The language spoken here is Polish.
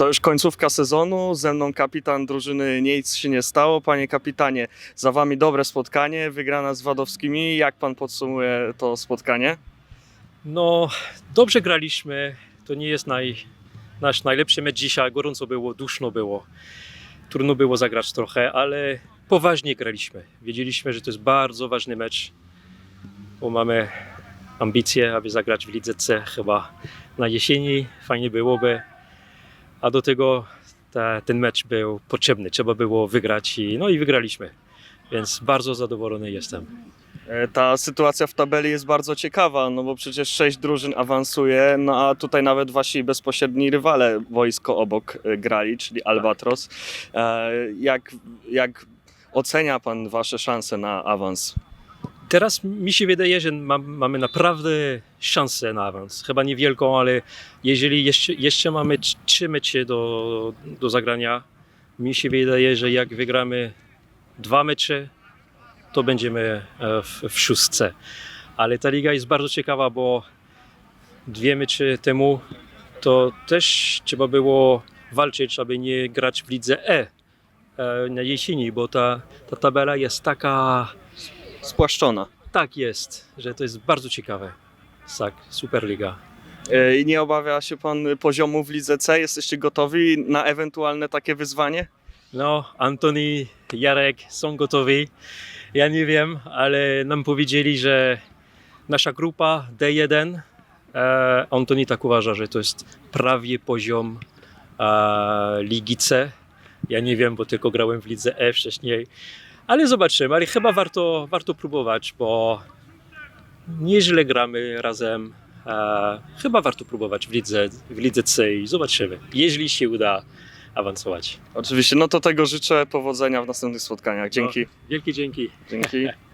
To już końcówka sezonu, ze mną kapitan drużyny nic się nie stało. Panie kapitanie, za wami dobre spotkanie, wygrana z Wadowskimi. Jak pan podsumuje to spotkanie? No, dobrze graliśmy. To nie jest naj, nasz najlepszy mecz dzisiaj. Gorąco było, duszno było. Trudno było zagrać trochę, ale poważnie graliśmy. Wiedzieliśmy, że to jest bardzo ważny mecz, bo mamy ambicje, aby zagrać w Lidze C chyba na jesieni. Fajnie byłoby. A do tego ta, ten mecz był potrzebny. Trzeba było wygrać i, no i wygraliśmy. Więc bardzo zadowolony jestem. E, Ta sytuacja w tabeli jest bardzo ciekawa, no bo przecież sześć drużyn awansuje, no a tutaj nawet wasi bezpośredni rywale wojsko obok e, grali, czyli Albatros. E, Jak, jak ocenia pan wasze szanse na awans? Teraz mi się wydaje, że ma, mamy naprawdę szansę na awans. Chyba niewielką, ale jeżeli jeszcze, jeszcze mamy trz- trzy mecze do, do zagrania, mi się wydaje, że jak wygramy dwa mecze, to będziemy e, w, w szóstce. Ale ta liga jest bardzo ciekawa, bo dwie mecze temu to też trzeba było walczyć, aby nie grać w lidze E e, na jesieni, bo ta, ta tabela jest taka Spłaszczona. tak jest, że to jest bardzo ciekawe. Tak, Superliga. E, I nie obawia się pan poziomu w lidze C? Jesteście gotowi na ewentualne takie wyzwanie? No, Antoni, Jarek są gotowi. Ja nie wiem, ale nam powiedzieli, że nasza grupa D1, e, Antoni tak uważa, że to jest prawie poziom e, Ligi C. Ja nie wiem, bo tylko grałem w Lidze E wcześniej, ale zobaczymy. Ale chyba warto, warto próbować, bo nieźle gramy razem. E, chyba warto próbować w lidze, w lidze C i zobaczymy, jeśli się uda awansować. Oczywiście, no to tego życzę powodzenia w następnych spotkaniach. Dzięki. Wielkie dzięki. Dzięki.